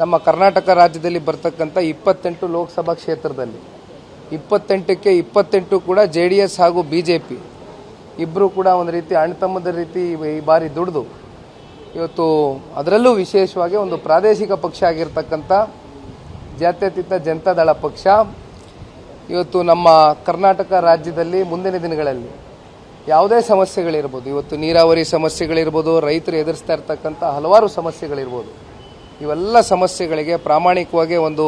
ನಮ್ಮ ಕರ್ನಾಟಕ ರಾಜ್ಯದಲ್ಲಿ ಬರ್ತಕ್ಕಂಥ ಇಪ್ಪತ್ತೆಂಟು ಲೋಕಸಭಾ ಕ್ಷೇತ್ರದಲ್ಲಿ, ಇಪ್ಪತ್ತೆಂಟಕ್ಕೆ ಇಪ್ಪತ್ತೆಂಟು ಕೂಡ ಜೆ ಡಿ ಎಸ್ ಹಾಗೂ ಬಿ ಜೆ ಪಿ. ಇಬ್ಬರು ಕೂಡ ಒಂದು ರೀತಿ ಅಣ್ತಮ್ಮದ ರೀತಿ ಈ ಬಾರಿ ದುಡಿದು, ಇವತ್ತು ಅದರಲ್ಲೂ ವಿಶೇಷವಾಗಿ ಒಂದು ಪ್ರಾದೇಶಿಕ ಪಕ್ಷ ಆಗಿರ್ತಕ್ಕಂಥ ಜಾತ್ಯತೀತ ಜನತಾದಳ ಪಕ್ಷ. ಇವತ್ತು ನಮ್ಮ ಕರ್ನಾಟಕ ರಾಜ್ಯದಲ್ಲಿ ಮುಂದಿನ ದಿನಗಳಲ್ಲಿ ಯಾವುದೇ ಸಮಸ್ಯೆಗಳಿರ್ಬೋದು, ಇವತ್ತು ನೀರಾವರಿ ಸಮಸ್ಯೆಗಳಿರ್ಬೋದು, ರೈತರು ಎದುರಿಸ್ತಾ ಇರ್ತಕ್ಕಂಥ ಹಲವಾರು ಸಮಸ್ಯೆಗಳಿರ್ಬೋದು ಇವೆಲ್ಲ ಸಮಸ್ಯೆಗಳಿಗೆ ಪ್ರಾಮಾಣಿಕವಾಗಿ ಒಂದು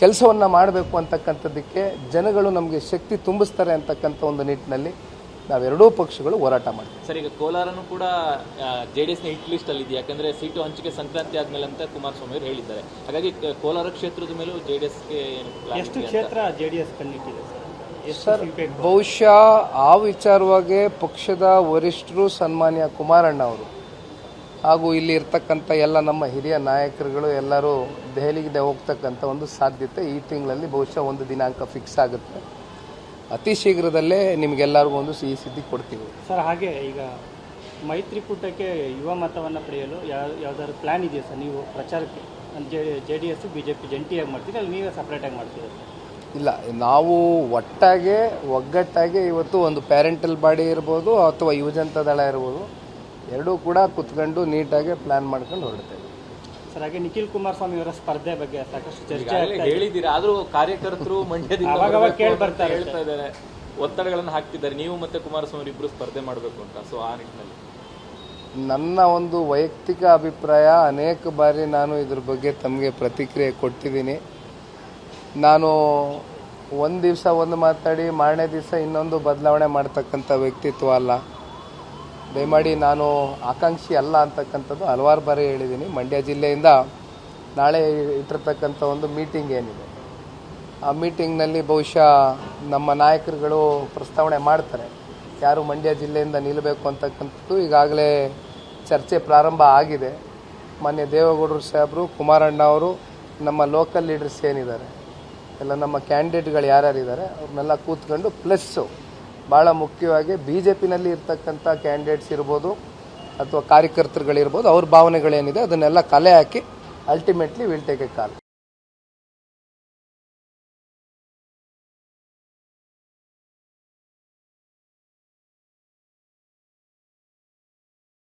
ಕೆಲಸವನ್ನು ಮಾಡಬೇಕು ಅಂತಕ್ಕಂಥದ್ದಕ್ಕೆ ಜನಗಳು ನಮಗೆ ಶಕ್ತಿ ತುಂಬಿಸ್ತಾರೆ ಅಂತಕ್ಕಂಥ ಒಂದು ನಿಟ್ಟಿನಲ್ಲಿ ನಾವೆರಡೂ ಪಕ್ಷಗಳು ಹೋರಾಟ ಮಾಡ್ತೀವಿ. ಸರ್ ಈಗ ಕೋಲಾರನು ಕೂಡ ಜೆ ಡಿ ಎಸ್ನ ಹಿಟ್ ಲಿಸ್ಟ್ ಅಲ್ಲಿ ಇದೆ. ಯಾಕಂದ್ರೆ ಸೀಟು ಹಂಚಿಕೆ ಸಂಕ್ರಾಂತಿ ಆದ್ಮೇಲೆ ಅಂತ ಕುಮಾರಸ್ವಾಮಿ ಅವರು ಹೇಳಿದ್ದಾರೆ. ಹಾಗಾಗಿ ಕೋಲಾರ ಕ್ಷೇತ್ರದ ಮೇಲೂ ಜೆ ಡಿ ಎಸ್ಗೆ ಎಷ್ಟು ಕ್ಷೇತ್ರ ಜೆ ಡಿ ಎಸ್ ಕಣ್ಣಿಟ್ಟಿದೆ ಸರ್? ಬಹುಶಃ ಆ ವಿಚಾರವಾಗಿ ಪಕ್ಷದ ವರಿಷ್ಠರು ಸನ್ಮಾನ್ಯ ಕುಮಾರಣ್ಣ ಅವರು ಹಾಗೂ ಇಲ್ಲಿ ಇರ್ತಕ್ಕಂಥ ಎಲ್ಲ ನಮ್ಮ ಹಿರಿಯ ನಾಯಕರುಗಳು ಎಲ್ಲರೂ ದೆಹಲಿಗೆ ಹೋಗ್ತಕ್ಕಂಥ ಒಂದು ಸಾಧ್ಯತೆ ಈ ತಿಂಗಳಲ್ಲಿ ಬಹುಶಃ ಒಂದು ದಿನಾಂಕ ಫಿಕ್ಸ್ ಆಗುತ್ತೆ. ಅತಿ ಶೀಘ್ರದಲ್ಲೇ ನಿಮಗೆಲ್ಲರಿಗೂ ಒಂದು ಸಿಹಿ ಸಿದ್ಧಿ ಕೊಡ್ತೀವಿ. ಸರ್ ಹಾಗೆ ಈಗ ಮೈತ್ರಿಕೂಟಕ್ಕೆ ಯುವ ಮತವನ್ನು ಪಡೆಯಲು ಯಾವ ಯಾವ್ದಾದ್ರು ಪ್ಲಾನ್ ಇದೆಯಾ ಸರ್? ನೀವು ಪ್ರಚಾರಕ್ಕೆ J J D S B J P ಜಂಟಿಯಾಗಿ ಮಾಡ್ತೀರಿ ಅಲ್ಲಿ ನೀವೇ ಸಪ್ರೇಟಾಗಿ ಮಾಡ್ತೀರಾ ಇಲ್ಲ ನಾವು ಒಟ್ಟಾಗೆ ಒಗ್ಗಟ್ಟಾಗಿ ಇವತ್ತು ಒಂದು ಪ್ಯಾರೆಂಟಲ್ ಬಾಡಿ ಇರ್ಬೋದು ಅಥವಾ ಯುವಜನತಾ ದಳ ಇರ್ಬೋದು. ಎರಡೂ ಕೂಡ ಕುತ್ಕೊಂಡು ನೀಟಾಗಿ ಪ್ಲಾನ್ ಮಾಡ್ಕೊಂಡು ಹೊರಡ್ತೇವೆ. ಸರ್ ಹಾಗೆ ನಿಖಿಲ್ ಕುಮಾರಸ್ವಾಮಿ ಅವರ ಸ್ಪರ್ಧೆ ಬಗ್ಗೆ ಸಾಕಷ್ಟು ಚರ್ಚೆ ಆಗ್ತಾ ಇದೆ. ಹೇಳಿದ್ದೀರಾ ಆದ್ರೂ ಕಾರ್ಯಕರ್ತರು ಮಂಡ್ಯದಿಂದ ಅವಾಗ ಅವಾಗ ಬರ್ಬೇಕು ಕೇಳ್ ಅಂತ ಬರ್ತಾರೆ ಹೇಳ್ತಾ ಇದ್ದಾರೆ. ಒತ್ತಡಗಳನ್ನು ಹಾಕ್ತಿದ್ದಾರೆ. ನೀವು ಮತ್ತೆ ಕುಮಾರಸ್ವಾಮಿ ಇಬ್ಬರು ಸ್ಪರ್ಧೆ ಮಾಡಬೇಕು ಅಂತ ಸೊ ಆ ನಿಟ್ಟಿನಲ್ಲಿ. ನನ್ನ ಒಂದು ವೈಯಕ್ತಿಕ ಅಭಿಪ್ರಾಯ ಅನೇಕ ಬಾರಿ ನಾನು ಇದ್ರ ಬಗ್ಗೆ ತಮಗೆ ಪ್ರತಿಕ್ರಿಯೆ ಕೊಟ್ಟಿದ್ದೀನಿ. ನಾನು ಒಂದು ದಿವಸ ಒಂದು ಮಾತಾಡಿ ಮಾರನೇ ದಿವಸ ಇನ್ನೊಂದು ಬದಲಾವಣೆ ಮಾಡ್ತಕ್ಕಂಥ ವ್ಯಕ್ತಿತ್ವ ಅಲ್ಲ. ದಯಮಾಡಿ ನಾನು ಆಕಾಂಕ್ಷಿ ಅಲ್ಲ ಅಂತಕ್ಕಂಥದ್ದು ಹಲವಾರು ಬಾರಿ ಹೇಳಿದ್ದೀನಿ. ಮಂಡ್ಯ ಜಿಲ್ಲೆಯಿಂದ ನಾಳೆ ಇಟ್ಟಿರ್ತಕ್ಕಂಥ ಒಂದು ಮೀಟಿಂಗ್ ಏನಿದೆ. ಆ ಮೀಟಿಂಗ್ನಲ್ಲಿ ಬಹುಶಃ ನಮ್ಮ ನಾಯಕರುಗಳು ಪ್ರಸ್ತಾವನೆ ಮಾಡ್ತಾರೆ. ಯಾರು ಮಂಡ್ಯ ಜಿಲ್ಲೆಯಿಂದ ನಿಲ್ಲಬೇಕು ಅಂತಕ್ಕಂಥದ್ದು ಈಗಾಗಲೇ ಚರ್ಚೆ ಪ್ರಾರಂಭ ಆಗಿದೆ. ಮಾನ್ಯ ದೇವೇಗೌಡರು ಸಾಹೇಬರು, ಕುಮಾರಣ್ಣ ಅವರು, ನಮ್ಮ ಲೋಕಲ್ ಲೀಡರ್ಸ್ ಏನಿದ್ದಾರೆ, ಎಲ್ಲ ನಮ್ಮ ಕ್ಯಾಂಡಿಡೇಟ್ಗಳು ಯಾರ್ಯಾರಿದ್ದಾರೆ, ಅವ್ರನ್ನೆಲ್ಲ ಕೂತ್ಕೊಂಡು ಪ್ಲಸ್ಸು ಭಾಳ ಮುಖ್ಯವಾಗಿ ಬಿ ಜೆ ಪಿನಲ್ಲಿ ಇರ್ತಕ್ಕಂಥ ಕ್ಯಾಂಡಿಡೇಟ್ಸ್ ಇರ್ಬೋದು ಅಥವಾ ಕಾರ್ಯಕರ್ತರುಗಳಿರ್ಬೋದು, ಅವ್ರ ಭಾವನೆಗಳೇನಿದೆ ಅದನ್ನೆಲ್ಲ ಕಲೆ ಹಾಕಿ ultimately will take a call